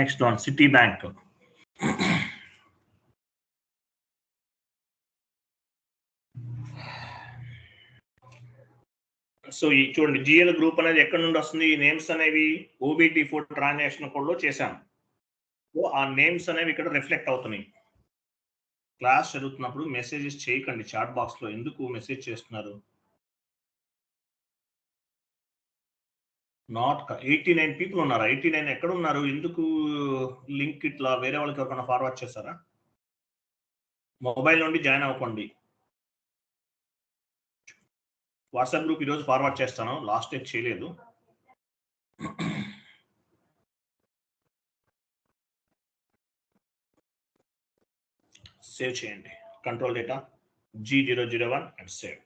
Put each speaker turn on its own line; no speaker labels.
Next one city bank so ఈ చూడండి GL group అనేది ఎక్కడ నుండి వస్తుంది? ఈ నేమ్స్ అనేవి ఓబిటి ఫోర్ ట్రాన్సాక్షన్ కోడ్లో చేశాం. సో ఆ నేమ్స్ అనేవి ఇక్కడ రిఫ్లెక్ట్ అవుతున్నాయి. క్లాస్ జరుగుతున్నప్పుడు మెసేజెస్ చేయకండి చాట్ బాక్స్లో. ఎందుకు మెసేజ్ చేస్తున్నారు? నాట్ ఎయిటీ నైన్ పీపుల్ ఉన్నారు. ఎయిటీ నైన్ ఎక్కడ ఉన్నారు ఎందుకు లింక్ ఇట్లా వేరే వాళ్ళకి ఎవరికైనా ఫార్వర్డ్ చేస్తారా? మొబైల్ నుండి జాయిన్ అవ్వకండి. వాట్సాప్ గ్రూప్ ఈరోజు ఫార్వర్డ్ చేస్తాను. లాస్ట్ డేట్ చేయలేదు. సేవ్ చేయండి. Control data G zero zero one and save